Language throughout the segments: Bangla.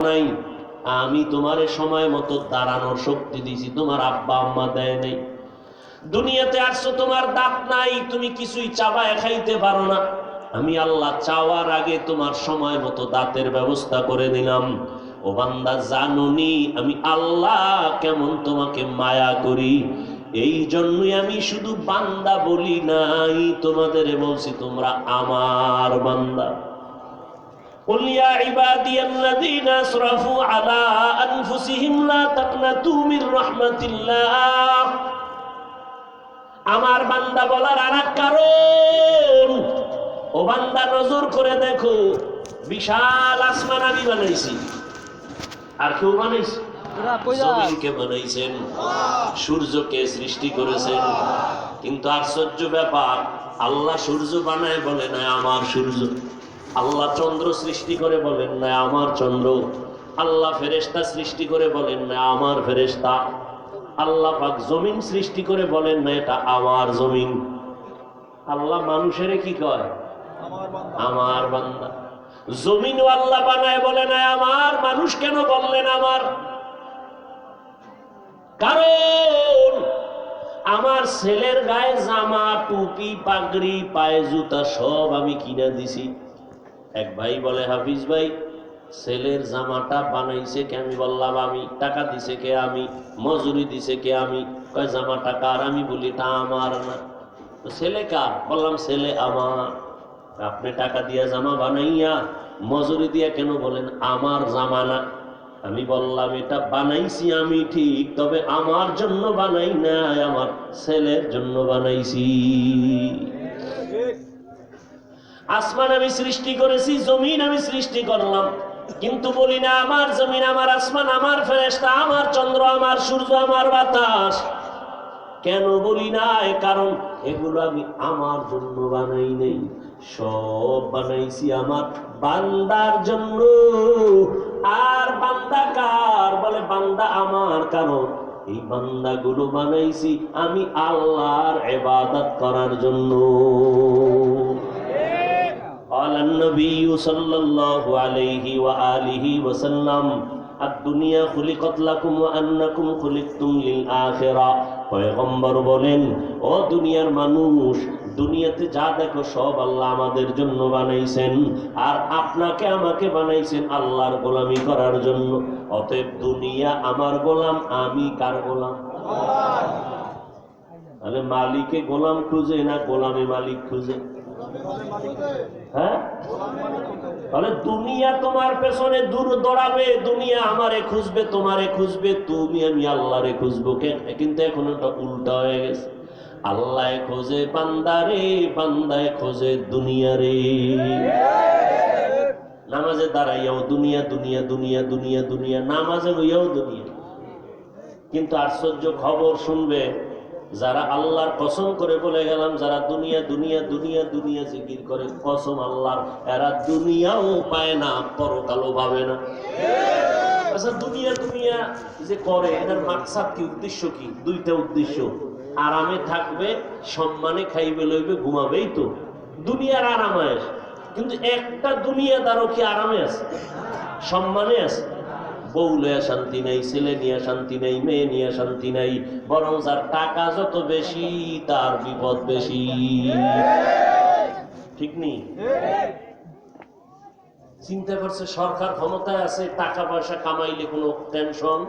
নাই। আমি তোমারে সময় মতো দাঁড়ানোর শক্তি দিছি তোমার আব্বা আম্মা দেয় নাই। দুনিয়াতে আসছো, তোমার দাঁত নাই, তুমি কিছুই চাবায় খাইতে পারো না। আমি আল্লাহ চাওয়ার আগে তোমার সময় মতো দাঁতের ব্যবস্থা করে দিলাম ও বান্দা, জানুনি আমি আল্লাহ কেমন তোমাকে মায়া করি। এই জন্যই আমি শুধু বান্দা বলি নাই তোমাদের বলছি তোমরা আমার বান্দা। قل يا عبادي الذين اسرفوا على انفسهم لا تقنطوا من رحمة الله আমার বান্দা বলার আর এক কারণ ও বান্দা নজর করে দেখো বিশাল আসমান আমি বানাইছি আর কেউ বানাইছে জমিনকে বানাইছেন সূর্যকে সৃষ্টি করেছেন কিন্তু আশ্চর্য ব্যাপার আল্লাহ সূর্য বানায় বলে না আমার সূর্য আল্লাহ চন্দ্র সৃষ্টি করে বলেন, না, আমার চন্দ্র। আল্লাহ ফেরেশতা সৃষ্টি করে বলেন, না, আমার ফেরেশতা। আল্লাহ পাক জমিন সৃষ্টি করে বলেন, না, এটা আমার জমিন। আল্লাহ মানুষের কি কয়? আমার বান্দা। জমিনও আল্লাহ বানায় বলে, না, আমার। মানুষ কেন বললেন আমার? কারণ আমার ছেলের গায়ে জামা, টুপি, পাগড়ি, পায়ে জুতা সব আমি কিনে দিছি। এক ভাই বলে, হাফিজ ভাই, ছেলের জামাটা বানাইছে কে আমি বললাম আমি, টাকা দিছে কে আমি, মজুরি দিছে কে আমি? কয়, জামাটা কার? আমি বলি তা আমার না। ছেলে কার? বললাম, ছেলে আমার। আপনি টাকা দিয়া জামা বানাইয়া মজুরি দিয়া কেন বলেন, আমার জামা না? আমি বললাম, এটা বানাইছি আমি ঠিক, তবে আমার জন্য বানাই নাই, আমার ছেলের জন্য বানাইছি। আসমান আমি সৃষ্টি করেছি, জমিন আমি সৃষ্টি করলাম। কিন্তু বলি না, আমার জমিন, আমার আসমান, আমার ফেরেস্তা আমার চন্দ্র, আমার সূর্য, আমার বাতাস। কেন বলি না? কারণ এগুলো আমি আমার জন্য বানাই নেই। সব বানাইছি আমার বান্দার জন্য। আর বান্দা কার? বলে, বান্দা আমার। কারণ এই বান্দাগুলো বানাইছি আমি আল্লাহর এবাদত করার জন্য। قال النبي صلى الله عليه وآله وسلم الدنيا خلقت لكم وأنكم خلقتم للآخرة পয়গম্বর বলেন ও দুনিয়ার মানুষ দুনিয়াতে যা দেখো সব আল্লাহ আমাদের জন্য বানাইছেন আর আপনাকে আমাকে বানাইছেন আল্লাহর গোলামি করার জন্য অতএব দুনিয়া আমার গোলাম আমি কার গোলাম তাহলে মালিকে গোলাম খুঁজে না গোলামে মালিক খুঁজে হ্যাঁ? তাহলে দুনিয়া তোমার পেছনে দূর দৌড়াবে, দুনিয়া আমারে খুঁজবে, তোমারে খুঁজবে, তুমি আমি আল্লাহরে খুঁজবো কিন্তু এখন ওটা উল্টা হয়ে গেছে। আল্লাহ খোঁজে বান্দারে বান্দায় খোঁজে দুনিয়ারে নামাজে দাঁড়াইয়াও দুনিয়া দুনিয়া দুনিয়া দুনিয়া দুনিয়া, নামাজে হইয়াও দুনিয়া। কিন্তু আশ্চর্য খবর শুনবে যারা আল্লাহর কসম করে বলে গেলাম, যারা দুনিয়া দুনিয়া দুনিয়া দুনিয়া জিকির করে, কসম আল্লাহর, এরা দুনিয়াও পায় না, পরকালও পাবে না। আচ্ছা দুনিয়া দুনিয়া যে করে, এটার মাকসাদ কি, উদ্দেশ্য কি? দুইটা উদ্দেশ্য। আরামে থাকবে, সম্মানে খাইবে, লইবে, ঘুমাবেই তো। দুনিয়ার আরামে কিন্তু একটা দুনিয়াদারও কি আরামে আছে? সম্মানে আছে। বউ লইয়া শান্তি নাই, ছেলে নিয়ে শান্তি নাই, মেয়ে নিয়ে শান্তি নাই, বরং যার টাকা যত বেশি, তার বিপদ বেশি। ঠিক নেই? চিন্তা করছে সরকার ক্ষমতায় আছে, টাকা পয়সা কামাইলে কোনো টেনশন?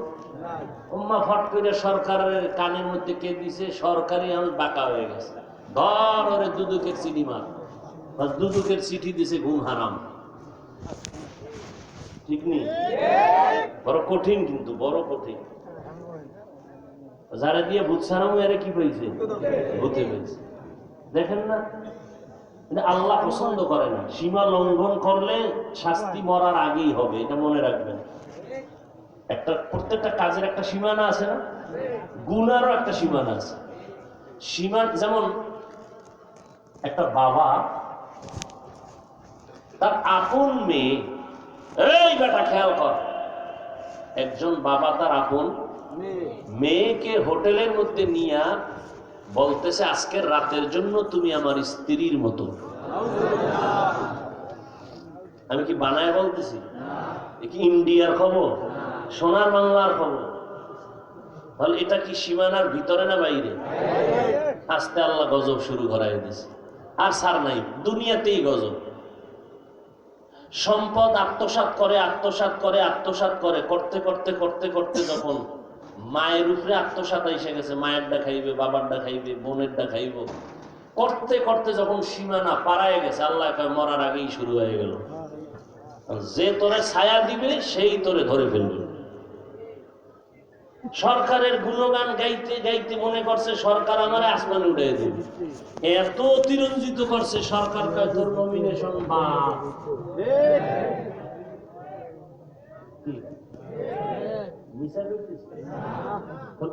উম্মা ফট করে সরকারের কানের মধ্যে কে দিছে? সরকারি আমি বাঁকা হয়ে গেছে। ধর ওরে দুদুকের চিঠি মার। দুদুকের চিঠি দিছে, ঘুম হারাম। ঠিক নেই? বড় কঠিন কিন্তু, বড় কঠিন। যারা দিয়ে ভূত সারামু এরা কি পেয়েছে ভূতে পেয়েছে দেখেন না? আল্লাহ পছন্দ করে না। সীমা লঙ্ঘন করলে শাস্তি মরার আগেই হবে, এটা মনে রাখবেন। একটা, প্রত্যেকটা কাজের একটা সীমানা আছে না? গুনারও একটা সীমানা আছে। সীমা, যেমন একটা বাবা, তার আপন মেয়ে এই বেটা খেয়াল কর। একজন বাবা তার আপন, মেয়েকে হোটেলের মধ্যে নিয়া বলতেছে, আজকের রাতের জন্য তুমি আমার স্ত্রীর মতো। আমি কি বানায় বলতেছি? কি ইন্ডিয়ার খবর? সোনার বাংলার খবর? এটা কি সীমানার ভিতরে না বাইরে? আস্তে আল্লাহ গজব শুরু করাই দিছে। আর সার নাই, দুনিয়াতেই গজব। সম্পদ আত্মসাত করে আত্মসাত করে আত্মসাত করে, করতে করতে করতে করতে যখন মায়ের উপরে আত্মসাত এসে গেছে, মায়ের ডা খাইবে বাবার ডা খাইবে বোনের ডা খাইব করতে করতে যখন সীমানা পাড়ায় গেছে, আল্লাহ মরার আগেই শুরু হয়ে গেল। যে তোরে ছায়া দিবে, সেই তোরে ধরে ফেলবে। সরকারের গুণগান গাইতে গাইতে মনে করছে সরকার আমার আসমানে উঠে দেবে। এত অতিরঞ্জিত করছে সরকার তোর নমিনেশন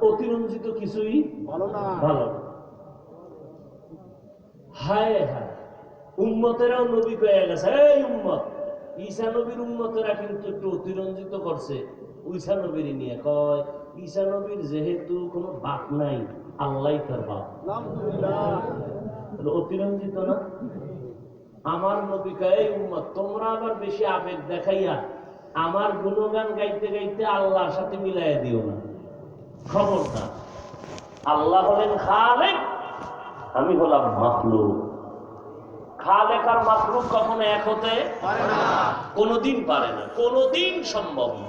অতিরঞ্জিত কিছুই ভালো না। ভালো হায় হায়। উম্মতেরাও নবী পেয়ে গেছে এই উম্মত! ঈসা নবীর উম্মতেরা কিন্তু একটু অতিরঞ্জিত করছে ঈসা নবীর নিয়ে কয় ঈসা নবীর যেহেতু কোনো বাপ নাই, আল্লাহ তার বাপ। অতিরঞ্জিত না? আমার নবী কয় উম্মত, তোমরা আবার বেশি আবেগ দেখাইয়া আমার গুণগান গাইতে গাইতে আল্লাহর সাথে মিলাই দিও না। খবরদার, আল্লাহ হলেন খালেক, আমি হলাম মাখলুক। খালেক আর মাখলুক কখনো এক হতে পারে না। কোনোদিন পারে না, কোনোদিন সম্ভব না।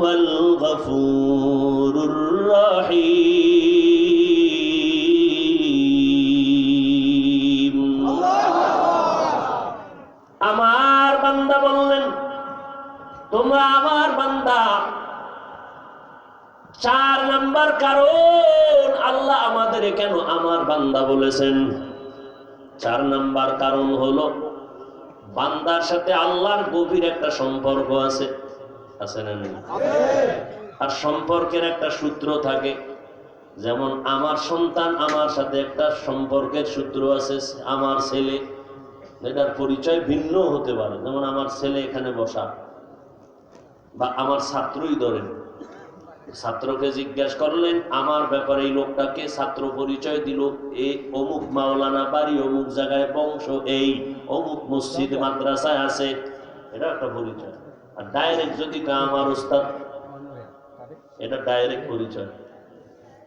هو الغفور الرحيم আমার বান্দা বললেন তোমরা আমার বান্দা চার নাম্বার কারণ আল্লাহ আমাদের কেন আমার বান্দা বলেছেন চার নাম্বার কারণ হলো বান্দার সাথে আল্লাহর গভীর একটা সম্পর্ক আছে আছে না আর সম্পর্কের একটা সূত্র থাকে। যেমন আমার সন্তান আমার সাথে একটা সম্পর্কের সূত্র আছে, আমার ছেলে। এটার পরিচয় ভিন্ন হতে পারে। যেমন আমার ছেলে এখানে বসা, বা আমার ছাত্রই ধরেন। ছাত্রকে জিজ্ঞাসা করলেন, আমার ব্যাপারে এই লোকটাকে ছাত্র পরিচয় দিল। এই অমুক মাওলানা বাড়ি, অমুক জায়গায় বংশ, এই অমুক মসজিদ, মাদ্রাসায় আছে। এটা একটা পরিচয়। আর ডাইরেক্ট যদি আমার উস্তাদ এটা ডাইরেক্ট পরিচয়।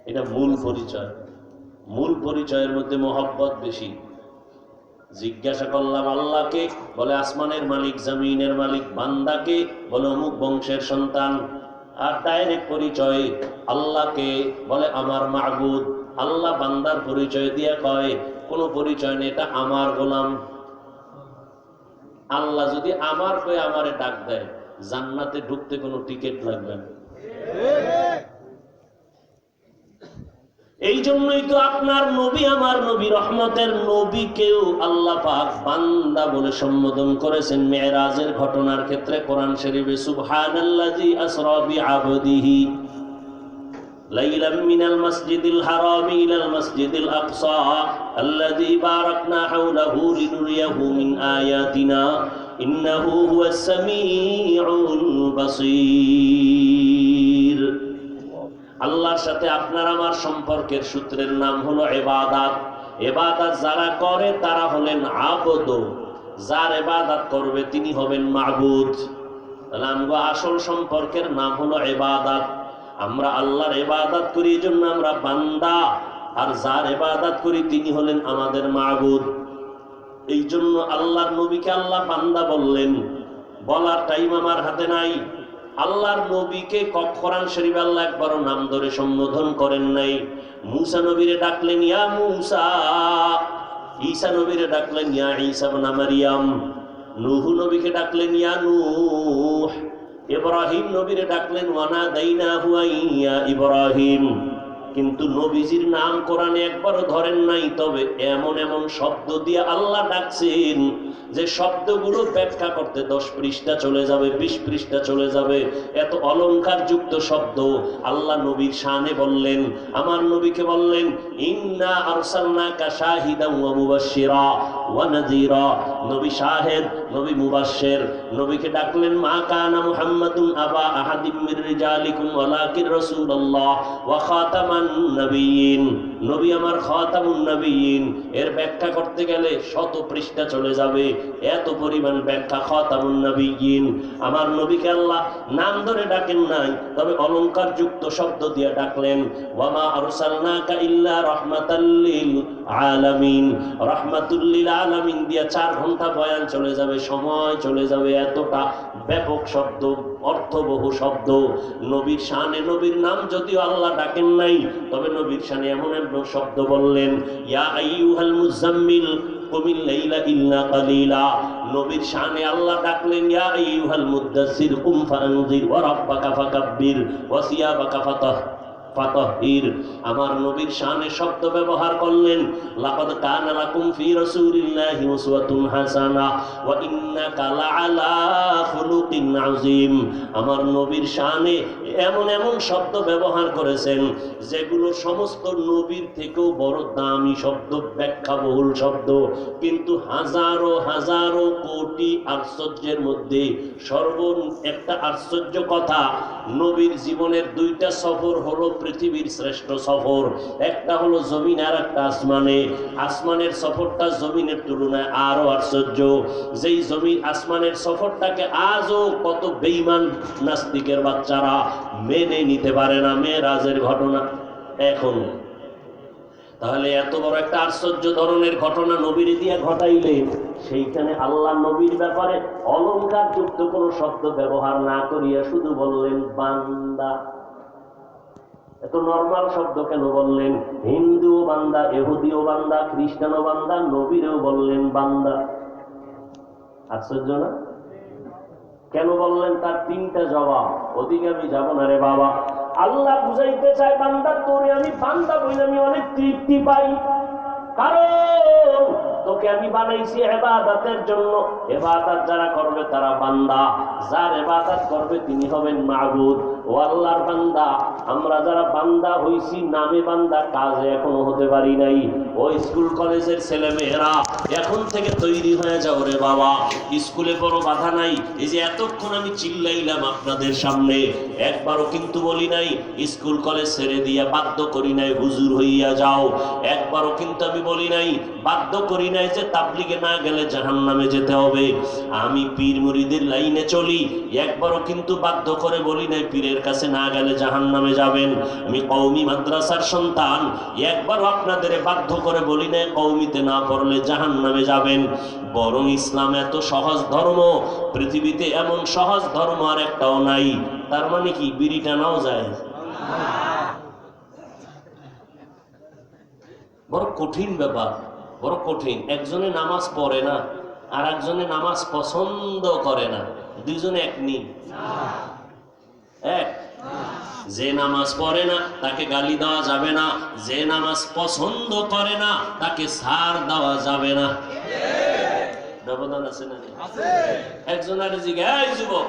এটা মূল পরিচয়। মূল পরিচয়ের মধ্যে মহব্বত বেশি। জিজ্ঞাসা করলাম, আল্লাহকে? বলে, আসমানের মালিক, জমিনের মালিক, বান্দাকে? বলে, অমুক বংশের সন্তান। আর ডাইরেক্ট পরিচয়, আল্লাহকে? বলে, আমার মাহবুদ আল্লাহ বান্দার পরিচয় দিয়ে কয়, কোন পরিচয় নেই, এটা আমার গোলাম। আল্লাহ যদি আমার কয়ে আমারে ডাক দেয় জান্নাতে ঢুকতে কোনো টিকিট লাগবে না এই জন্যই তো আপনার নবী আমার নবী রহমতের নবীকেও আল্লাহ পাক বান্দা বলে সম্বোধন করেছেন মেয়েরাজের ঘটনার ক্ষেত্রে কোরআন শরীফে সুবহানাল্লাযী আসরা বিআবদিহি ليلا من المسجد الحرام إلى المسجد الأقصى الذي باركنا حوله لنريه من آياتنا إنه هو السميع البصير আল্লাহর সাথে আপনার আমার সম্পর্কের সূত্রের নাম হলো এবাদাত এবাদাত যারা করে তারা হলেন আবদ যার এবাদাত করবে তিনি হবেন মাহবুদ তাহলে আমগো আসল সম্পর্কের নাম হলো এবাদাত আমরা আল্লাহর এবাদাত করি এই জন্য আমরা বান্দা আর যার এবাদাত করি তিনি হলেন আমাদের মাহবুদ এই জন্য আল্লাহর নবীকে আল্লাহ বান্দা বললেন, বলার টাইম আমার হাতে নাই। আল্লাহর নবীকে করান শরীফ আল্লাহ একবারও নাম ধরে সম্বোধন করেন নাই। মুসা নবীরে ডাকলেন, ইয়া মুসা। ঈসা নবীরে ডাকলেন, ইয়া ঈসা বনা মারিয়াম। নুহু নবীকে ডাকলেন, ইয়া নূহ। ইব্রাহিম নবীরে ডাকলেন ওয়ানা দাইনা হুয়া ইয়া ইব্রাহিম। কিন্তু নবীজির নাম কোরআনে একবারও ধরেন নাই, তবে এমন এমন শব্দ দিয়ে আল্লাহ ডাকছেন যে শব্দগুলো ব্যাখ্যা করতে দশ পৃষ্ঠা চলে যাবে, বিশ পৃষ্ঠা চলে যাবে। এত অলংকার যুক্ত শব্দ। আল্লাহ নবীর শানে বললেন, আমার নবীকে বললেন, ইন্না আরসালনাকা শাহিদান ওয়া মুবাশশিরা ওয়া নাযীরা। নবী শাহেদ, নবী মুবাশশির। নবীকে ডাকলেন, মা কানা মুহাম্মাদুন আবা আহাদিম মির রিজালিকুম ওয়ালাকিন রাসূলুল্লাহ ওয়া খাতামান নবিয়িন নবী আমার খাতামুন এর ব্যাখ্যা করতে গেলে শত পৃষ্ঠা চলে যাবে। এত পরিমাণ ব্যাখ্যা খাতামুন আমার নবীকে আল্লাহ নাম ধরে ডাকেন নাই, তবে অলংকার যুক্ত শব্দ দিয়ে ডাকলেন ওয়ামা আরসালনাকা ইল্লা রাহমাতাল লিল আলামিন রাহমাতুল লিল আলামিন দিয়া চার ঘণ্টা বয়ান চলে যাবে, সময় চলে যাবে, এতটা ব্যাপক শব্দ, অর্থবহ শব্দ। নবীর শানে নবীর নাম যদিও আল্লাহ ডাকেন নাই, তবে নবীর শানে এমন এমন শব্দ বললেন, ইয়া আইয়ুহাল মুজাম্মিল কুমিল লাইলা ইল্লা কালিলা। নবীর শানে আল্লাহ ডাকলেন, ইয়া আইয়ুহাল মুদ্দাসসির কুম ফাআনজির, ওয়া রাব্বাকা ফাকাব্বির, ওয়া সিয়াবাকা ফাতাহ। আমার নবীর শানে শব্দ ব্যবহার করলেন, লাকাদ কানা লাকুম ফি রাসূলিল্লাহি উসওয়াতুন হাসানাহ ওয়া ইন্নাকা লাআলা খুলুকিন আযীম। আমার নবীর শানে এমন এমন শব্দ ব্যবহার করেছেন, যেগুলো সমস্ত নবীর থেকেও বড় দামি শব্দ, ব্যাখ্যাবহুল শব্দ। কিন্তু হাজারো হাজারো কোটি আশ্চর্যের মধ্যে সর্ব একটা আশ্চর্য কথা, নবীর জীবনের দুইটা সফর হলো পৃথিবীর শ্রেষ্ঠ সফর। একটা হলো জমিন আর একটা আসমানে। আসমানের সফরটা জমিনের তুলনায় আরও আশ্চর্য। যেই জমিন আসমানের সফরটাকে আজও কত বেইমান নাস্তিকের বাচ্চারা মেনে নিতে পারে না। মেয়েরাজের ঘটনা এখন। তাহলে এত বড় একটা আশ্চর্য ধরনের ঘটনা নবীর দিয়ে ঘটাইলে সেইখানে আল্লাহ নবীর ব্যাপারে অলংকার যুক্ত কোনো শব্দ ব্যবহার না করিয়া শুধু বললেন, বান্দা। এত নর্মাল শব্দ কেন বললেন? হিন্দুও বান্দা এহুদিও বান্দা, খ্রিস্টানও বান্দা, নবীরেও বললেন বান্দা। আশ্চর্য না? কেন বললেন তার তিনটা জবাব? ওদিকে আমি যাব না রে বাবা। আল্লাহ বুঝাইতে চায় বান্দা তোরে আমি, বান্দা বই আমি অনেক তৃপ্তি পাই। কারণ তোকে আমি বানাইছি এবাদাতের জন্য। এবাদাত যারা করবে তারা বান্দা। যার এবাদাত করবে তিনি হবেন মাহবুদ ও আল্লাহর বান্দা। আমরা যারা বান্দা হইছি, নামে বান্দা, কাজে এখনও হতে পারি নাই। ও স্কুল কলেজের ছেলে মেয়েরা এখন থেকে তৈরি হয়ে যাও রে বাবা। স্কুলে বড় বাধা নাই। এই যে এতক্ষণ আমি চিল্লাইলাম আপনাদের সামনে, একবারও কিন্তু বলি নাই, স্কুল কলেজ ছেড়ে দিয়া বাধ্য করি নাই, হুজুর হইয়া যাও। একবারও কিন্তু আমি বলি নাই বাধ্য করি নাই যে তাবলিগে না গেলে জাহান নামে যেতে হবে। আমি পীর মুরিদের লাইনে চলি, একবারও কিন্তু বাধ্য করে বলি নাই, পীরের কাছে না গেলে জাহান নামে যাবেন। আমি কৌমি মাদ্রাসার সন্তান, একবারও আপনাদের বাধ্য করে বলি নাই কৌমিতে না পড়লে জাহান নামে যাবেন। বরং ইসলাম এত সহজ ধর্ম, পৃথিবীতে এমন সহজ ধর্ম আর একটাও নাই। তার মানে কি বিড়ি টানাও যায়? বড় কঠিন ব্যাপার। বড় কঠিন। একজনে নামাজ পড়ে না, আর একজনে নামাজ পছন্দ করে না। দুইজনে এক নি। যে নামাজ পড়ে না, তাকে গালি দেওয়া যাবে না। যে নামাজ পছন্দ করে না, তাকে সার দেওয়া যাবে না। একজন আর যুবক,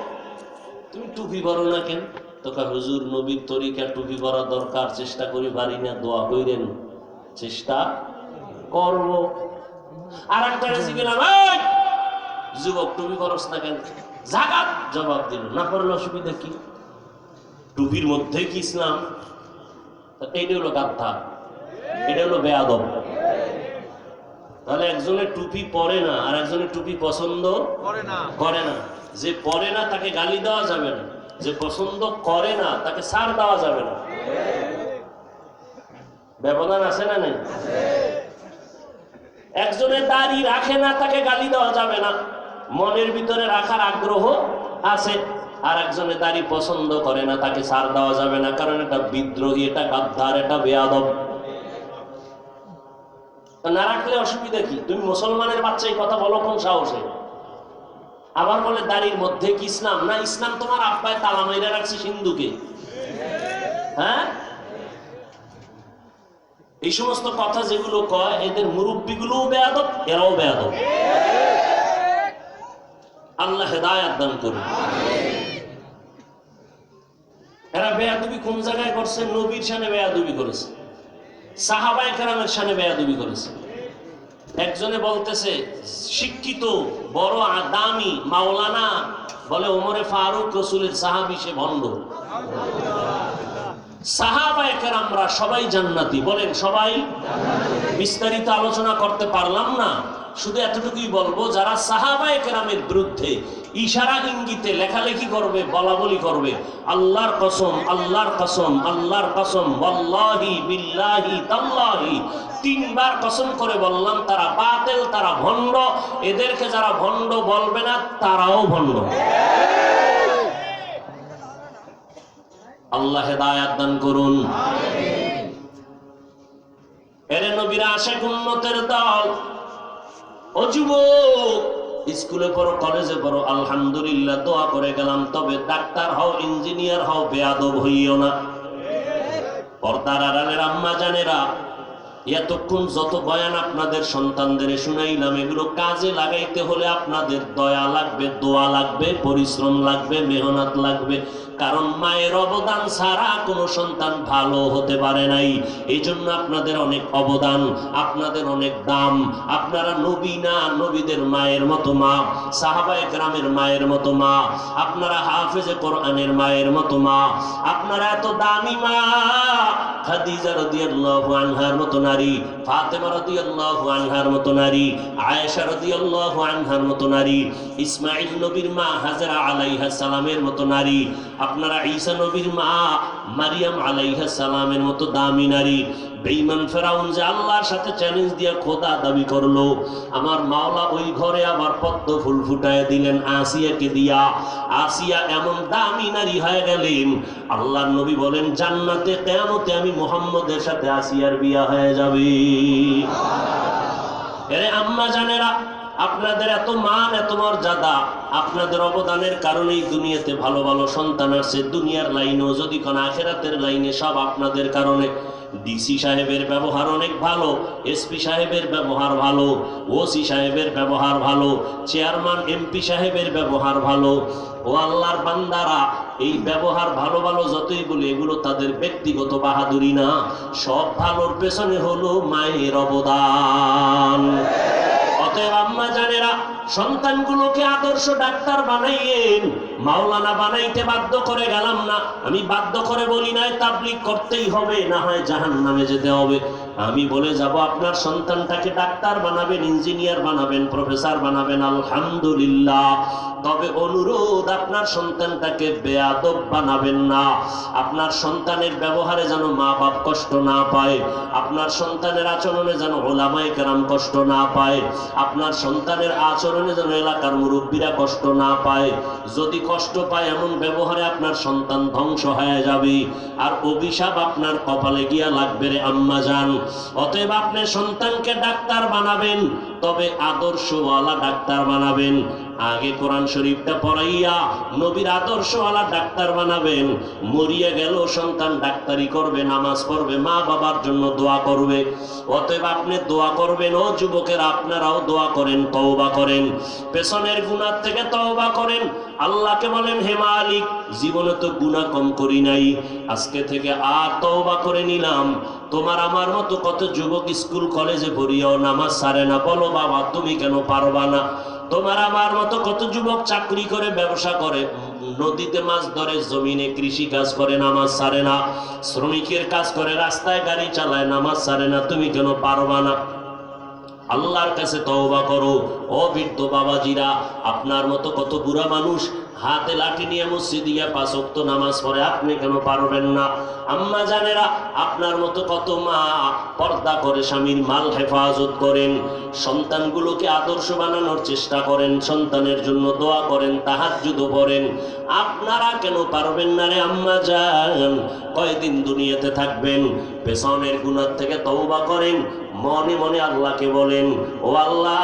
তুমি টুপি পরো না কেন? তোকে হুজুর নবীর তরিকা টুপি পরা দরকার, চেষ্টা করি, পারি না, দোয়া কইরেন। চেষ্টা করব। আর একটা গেলাম "এই, যুবক টুপি পরস না কেন? জাগাত জবাব দিল না পড়লে অসুবিধা কি? টুপির মধ্যে কি ইসলাম? তা এইটা হলো গাদ্ধা এটা হলো বেয়াদব। তাহলে একজনের টুপি পরে না আর একজনের টুপি পছন্দ করে না। করে না। যে পরে না তাকে গালি দেওয়া যাবে না। যে পছন্দ করে না তাকে সার দেওয়া যাবে না। ব্যবধান আছে না নেই? একজনের দাড়ি রাখে না, তাকে গালি দেওয়া যাবে না। মনের ভিতরে রাখার আগ্রহ আছে, আর একজনের দাড়ি পছন্দ করে না, তাকে সার দেওয়া যাবে না, কারণ এটা বিদ্রোহী, এটা গাদ্দার, এটা বেয়াদব। না রাখলে অসুবিধা কি? তুমি মুসলমানের বাচ্চা, এই কথা বলো কোন সাহসে? আবার বলে, দাড়ির মধ্যে কি ইসলাম? না, ইসলাম তোমার আব্বায় তালা মাইরা রাখছে সিন্ধুকে। হ্যাঁ? এই সমস্ত কথা যেগুলো কয়, এদের মুরব্বীগুলোও বেয়াদব, এরাও বেয়াদব। আল্লাহ হেদায়াত দান করুন। এরা বেয়াদবি কোন জায়গায় করছে? নবীর সানে বেয়াদবি করেছে। সাহাবাই কারামের সানে বেয়াদবি করেছে। একজনে বলতেছে, শিক্ষিত, বড় আ- দামি মাওলানা। বলে, ওমরে ফারুক রসুলের সাহাবি, সে ভণ্ড। সাহাবায়ে কেরামরা সবাই জান্নাতি। বলেন সবাই? বিস্তারিত আলোচনা করতে পারলাম না। শুধু এতটুকুই বলব, যারা সাহাবায়ে কেরামের বিরুদ্ধে ইশারা ইঙ্গিতে লেখালেখি করবে বলা বলি করবে, আল্লাহর কসম আল্লাহর কসম আল্লাহর কসম, ওয়াল্লাহি বিল্লাহি তাল্লাহি, তিনবার কসম করে বললাম, তারা বাতেল, তারা ভণ্ড, এদেরকে যারা ভণ্ড বলবে না, তারাও ভণ্ড। আল্লাহ হেদায়াত দান করুন। এরে নবীরা আশেক উন্নতের দল। ও যুবক, স্কুলে পড়ো, কলেজে পড়ো, আলহামদুলিল্লাহ দোয়া করে গেলাম, তবে ডাক্তার হও, ইঞ্জিনিয়ার হও, বেয়াদব হইও না। পর্দার আড়ালের আম্মা জানেরা এতক্ষণ যত বয়ান আপনাদের সন্তানদের শুনাইলাম, এগুলো কাজে লাগাইতে হলে আপনাদের দয়া লাগবে, দোয়া লাগবে, পরিশ্রম লাগবে, মেহনত লাগবে। কারণ মায়ের অবদান ছাড়া কোনো সন্তান ভালো হতে পারে নাই। এই জন্য আপনাদের অনেক অবদান, আপনাদের অনেক দাম। আপনারা নবী না, নবীদের মায়ের মতো মা, সাহাবায়ে গ্রামের মায়ের মতো মা, আপনারা হাফেজে কোরআনের মায়ের মতো মা। আপনারা এত দামি মা খাদিজা রাদিয়াল্লাহু আনহার মতো নারী, ফাতেমা রাদিয়াল্লাহু আনহার মতো নারী, আয়েশা রাদিয়াল্লাহু আনহার মতো নারী, ইসমাঈল নবীর মা হাজরা আলাইহা সালামের মতো নারী, আপনারা ঈসা নবীর মা মারিয়াম আলাইহা সালামের মতো দামি নারী বেঈমান ফেরাউন যে আল্লাহর সাথে চ্যালেঞ্জ দিয়ে খোদা দাবি করল, আমার মাওলা ওই ঘরে আবার পদ্ম ফুল ফুটায় দিলেন আসিয়াকে দিয়া। আসিয়া এমন দামি নারী হয়ে গেলেন। আল্লাহর নবী বলেন, জান্নাতে, কেয়ামতে আমি মোহাম্মদের সাথে আসিয়ার বিয়া হয়ে যাবে। এরে আম্মা জানেরা আপনাদের এত মান, এত মর্যাদা, আপনাদের অবদানের কারণেই দুনিয়াতে ভালো ভালো সন্তান আসছে দুনিয়ার লাইনেও যদি কোন আখেরাতের লাইনে সব আপনাদের কারণে। ডিসি সাহেবের ব্যবহার অনেক ভালো, এসপি সাহেবের ব্যবহার ভালো, ওসি সাহেবের ব্যবহার ভালো, চেয়ারম্যান, এমপি সাহেবের ব্যবহার ভালো। ও আল্লাহর বান্দারা, এই ব্যবহার ভালো ভালো যতই বলে, এগুলো তাদের ব্যক্তিগত বাহাদুরি না। সব ভালোর পেছনে হলো মায়ের অবদান। অতএব আম্মা জানেরা সন্তানগুলোকে আদর্শ ডাক্তার বানাইয়েন। মাওলানা বানাইতে বাধ্য করে গেলাম না। আমি বাধ্য করে বলি নাই তাবলিক করতেই হবে, না হয় জাহান নামে যেতে হবে। আমি বলে যাব, আপনার সন্তানটাকে ডাক্তার বানাবেন, ইঞ্জিনিয়ার বানাবেন, প্রফেসর বানাবেন, আলহামদুলিল্লাহ। তবে অনুরোধ, আপনার সন্তানটাকে বেয়াদব বানাবেন না। আপনার সন্তানের ব্যবহারে যেন মা বাপ কষ্ট না পায়। আপনার সন্তানের আচরণে যেন ওলামায়ে কেরাম কষ্ট না পায়। আপনার সন্তানের আচরণে যেন এলাকার মুরব্বীরা কষ্ট না পায়। যদি কষ্ট পায়, এমন ব্যবহারে আপনার সন্তান ধ্বংস হয়ে যাবে। আর অভিশাপ আপনার কপালে গিয়া লাগবে রে আম্মা যান অতএব আপনি সন্তানকে ডাক্তার বানাবেন, তবে আদর্শওয়ালা ডাক্তার বানাবেন। আগে কোরআন শরীফটা পড়াইয়া নবীর আদর্শওয়ালা ডাক্তার বানাবেন, মরিয়া গেল সন্তান ডাক্তারি করবে, নামাজ পড়বে, মা বাবার জন্য দোয়া করবে। অতএব আপনি দোয়া করবেন, ও যুবকের আপনারাও দোয়া করেন, তওবা করেন। পেছনের গুনার থেকে তওবা করেন। আল্লাহকে বলেন, হে মালিক, জীবনে তো গুনাহ কম করি নাই। আজকে থেকে আর তওবা করে নিলাম। তোমার আমার মতো কত যুবক স্কুল, কলেজে পড়িয়াও নামাজ সারে না। বলো বাবা, তুমি কেন পারবা না? তোমার আমার মতো কত যুবক চাকরি করে, ব্যবসা করে, নদীতে মাছ ধরে, জমিনে কৃষি কাজ করে, নামাজ সারে না, শ্রমিকের কাজ করে, রাস্তায় গাড়ি চালায়, নামাজ সারে না, তুমি কেন পারবা না? আল্লাহর কাছে তওবা করো। ও বৃদ্ধ বাবাজিরা, আপনার মতো কত বুড়া মানুষ হাতে লাঠি নিয়ে মসজিদ গিয়ে পাঁচ ওয়াক্ত নামাজ পড়ে, আপনি কেন পারবেন না? আম্মা জানেরা, আপনার মতো কত মা পর্দা করে স্বামীর মাল হেফাজত করেন, সন্তানগুলোকে আদর্শ বানানোর চেষ্টা করেন, সন্তানের জন্য দোয়া করেন তাহাজ্জুদ পড়েন। আপনারা কেন পারবেন না রে আম্মা যান কয়দিন দুনিয়াতে থাকবেন, পেছনের গুণার থেকে তওবা করেন, মনে মনে আল্লাহকে বলেন, ও আল্লাহ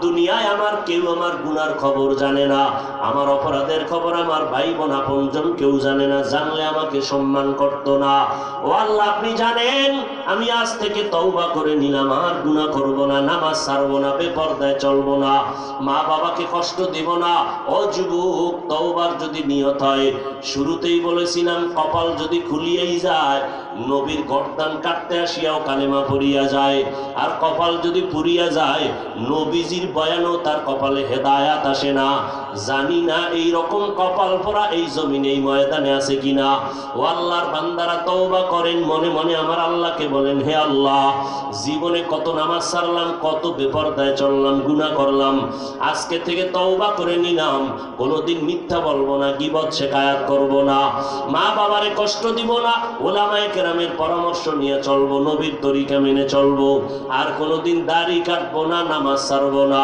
দুনিয়ায় আমার কেউ আমার গুনার খবর জানে না। আমার অপরাধের খবর আমার ভাই বোন আপনজন কেউ জানে না, জানলে আমাকে সম্মান করতো না। ও আল্লাহ, আপনি জানেন, আমি আজ থেকে তওবা করে নিলাম, আর গুনাহ করব না, নামাজ ছাড়বো না, বেপরদায় চলবো না। মা বাবাকে কষ্ট দিব না। ও যুবক, তওবার যদি নিয়ত হয়, শুরুতেই বলেছিলাম, কপাল যদি খুলিয়েই যায়, নবীর গর্দান কাটতে আসিয়াও কালেমা পড়িয়া যায়। আর কপাল যদি পুরিয়া যায়, নবীজির বয়ানও তার কপালে হেদায়াত আসে না। জানি না এই রকম কপাল পরা এই জমিনে এই ময়দানে আছে কিনা। ও আল্লাহর বান্দারা তওবা করেন, মনে মনে আমার আল্লাহকে বলেন, হে আল্লাহ, জীবনে কত নামাজ সারলাম, কত বেপরদায় চললাম, গুনাহ করলাম, আজকে থেকে তওবা করে নিলাম, কোনোদিন মিথ্যা বলব না, গিবত শেখায়াত করব না, মা বাবারে কষ্ট দিব না, ওলামায়ে কেরামের পরামর্শ নিয়ে চলবো, নবীর তরিকা মেনে চলবো, আর কোনোদিন দাড়ি কাটবো না, নামাজ সারবো না।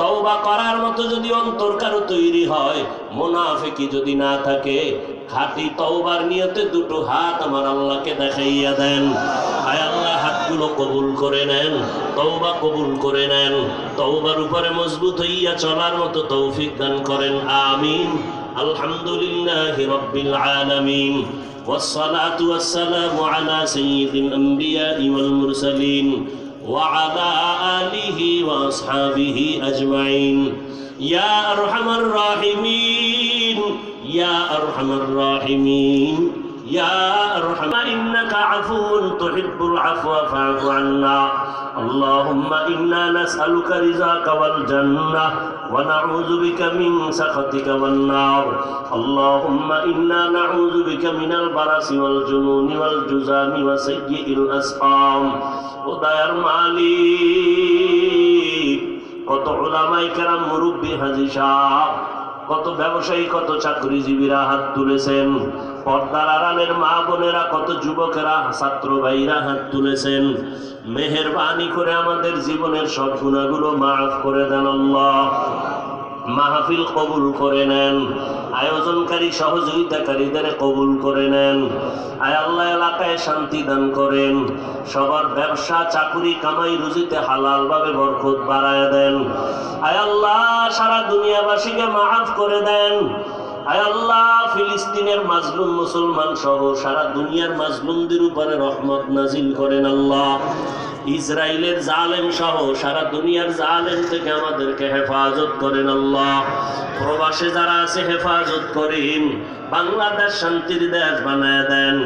তওবা করার মতো যদি অন্তর কারও তৈরি হয় মোনাফেকি যদি না থাকে খাঁটি তওবার নিয়তে দুটো হাত আমার আল্লাহকে দেখাইয়া দেন আয় আল্লাহ হাতগুলো কবুল করে নেন তওবা কবুল করে নেন তওবার উপরে মজবুত হইয়া চলার মতো তৌফিক দান করেন আমিন আলহামদুলিল্লাহ রব্বিল আলামিন والصلاة والسلام على سيد الأنبياء والمرسلين وعلى آله وأصحابه أجمعين يا أرحم الراحمين يا أرحم الراحمين يا أرحم إنك عفو تحب العفو فاعف عنا اللهم إنا نسألك رزاك والجنة ونعوذ بك من سخطك والنار اللهم إنا نعوذ بك من البرس والجنون والجزام وسيء الأسقام ودير মালিক কত ওলামাই কেরাম মুরব্বী হাজি সাহ কত ব্যবসায়ী, কত চাকরিজীবীরা হাত তুলেছেন। পর্দার আড়ালের মা বোনেরা, কত যুবকেরা, ছাত্র ভাইরা হাত তুলেছেন। মেহরবানি করে আমাদের জীবনের সব গুণাগুলো মাফ করে দেন মাহফিল কবুল করে নেন। আয়োজনকারী, সহযোগিতাকারীদের কবুল করে নেন। আয় আল্লাহ এলাকায় শান্তি দান করেন। সবার ব্যবসা, চাকুরি, কামাই রুজিতে হালাল ভাবে বরকত বাড়ায় দেন। আয় আল্লাহ সারা দুনিয়াবাসীকে মাফ করে দেন। আয় আল্লাহ ফিলিস্তিনের মাজলুম মুসলমান সহ সারা দুনিয়ার মাজলুমদের উপরে রহমত নাজিল করেন আল্লাহ। ইসরায়েলের জালেম সহ সারা দুনিয়ার জালেম থেকে আমাদেরকে হেফাজত করেন আল্লাহ। প্রবাসে যারা আছে, হেফাজত করেন। বাংলাদেশ শান্তির দেশ বানায় দেন।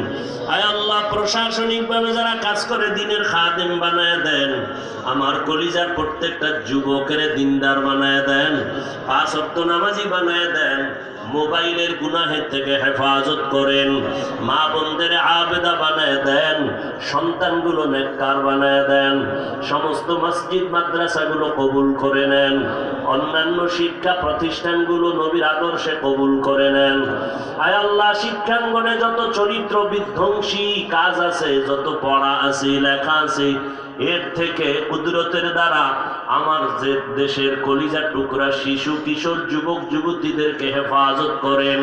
আয় আল্লাহ, প্রশাসনিকভাবে যারা কাজ করে, দিনের খাদেম বানায় দেন। আমার কলিজার প্রত্যেকটা যুবকের দিনদার বানায় দেন। পাঁচ অক্ট নামাজি বানায় দেন। মোবাইলের গুনাহের থেকে হেফাজত করেন, মা বোনদের আবেদা বানায় দেন, সন্তানগুলো নেককার বানায় দেন, সমস্ত মসজিদ মাদ্রাসাগুলো কবুল করে নেন, অন্যান্য শিক্ষা প্রতিষ্ঠানগুলো নবীর আদর্শে কবুল করে নেন। আয় আল্লাহ, শিক্ষাঙ্গনে যত চরিত্র বিধ্বংসী কাজ আছে, যত পড়া আছে, লেখা আছে এর থেকে কুদরতের দ্বারা আমার যে দেশের কলিজা টুকরা শিশু, কিশোর, যুবক, যুবতীদেরকে হেফাজত করেন।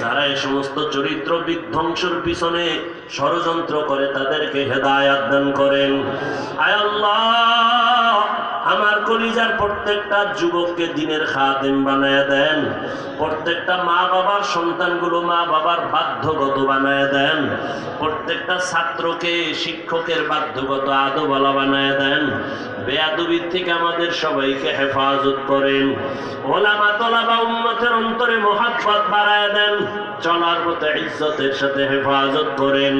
যারা এই সমস্ত চরিত্র বিধ্বংসের পিছনে ষড়যন্ত্র করে তাদেরকে হেদায়াত দান করেন। আয় আল্লাহ! আমার কলিজার প্রত্যেকটা যুবককে দিনের খাদেম বানায় দেন। প্রত্যেকটা মা বাবার সন্তানগুলো মা বাবার বাধ্যগত বানায় দেন। প্রত্যেকটা ছাত্রকে, শিক্ষকের বাধ্যগত আদোবালা বানায় দেন। বেয়াদবির থেকে আমাদের সবাইকে হেফাজত করেন। ওলামা তোলাবা উম্মতের অন্তরে মহাব্বত বাড়ায় দেন। চলার মতো ইজ্জতের সাথে হেফাজত করেন।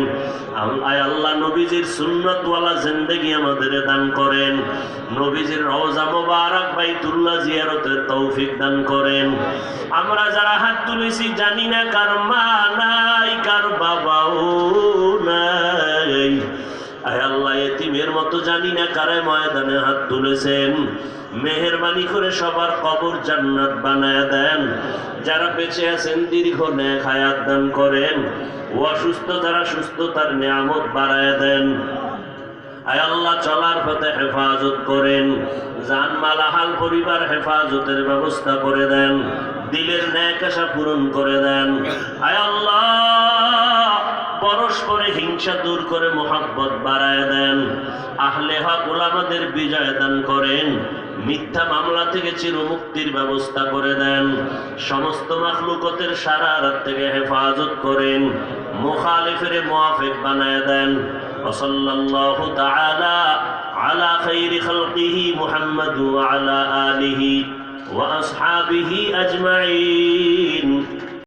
আল্লাহ নবীজির সুন্নতওয়ালা জিন্দেগি আমাদের দান করেন। নবীজির রওজা মোবারক বাইতুল্লাহ জিয়ারতের তৌফিক দান করেন। আমরা যারা হাত তুলেছি জানি না কার মা নাই, কার বাবাও নাই। আয় আল্লাহ এতিমের মতো জানি না কারে ময়দানে হাত তুলেছেন। মেহেরবানি করে সবার কবর জান্নাত বানায় দেন। যারা বেঁচে আছেন, দীর্ঘ ন্যাক হায়াত দান করেন। ও অসুস্থ যারা সুস্থতার নিয়ামত বাড়ায় দেন। আল্লাহ, চলার পথে হেফাজত করেন। জানমাল হাল পরিবার হেফাজতের ব্যবস্থা করে দেন। দিলের ন্যায় আশা পূরণ করে দেন। আল্লাহ, পরস্পরে হিংসা দূর করে মোহাব্বত বাড়ায় দেন। আহলে হক ওলামাদের বিজয় দান করেন। মিথ্যা মামলা থেকে চিরমুক্তির ব্যবস্থা করে দেন। সমস্ত মাখলুকতের সারা রাত থেকে হেফাজত করেন। মুখালিফের মোয়াফেক বানায় দেন। ওসল্লাল্লাহু আলা খাইরি খালকিহি মুহাম্মদ আলা আলিহি ওয়া আসহাবিহি আজমাইন।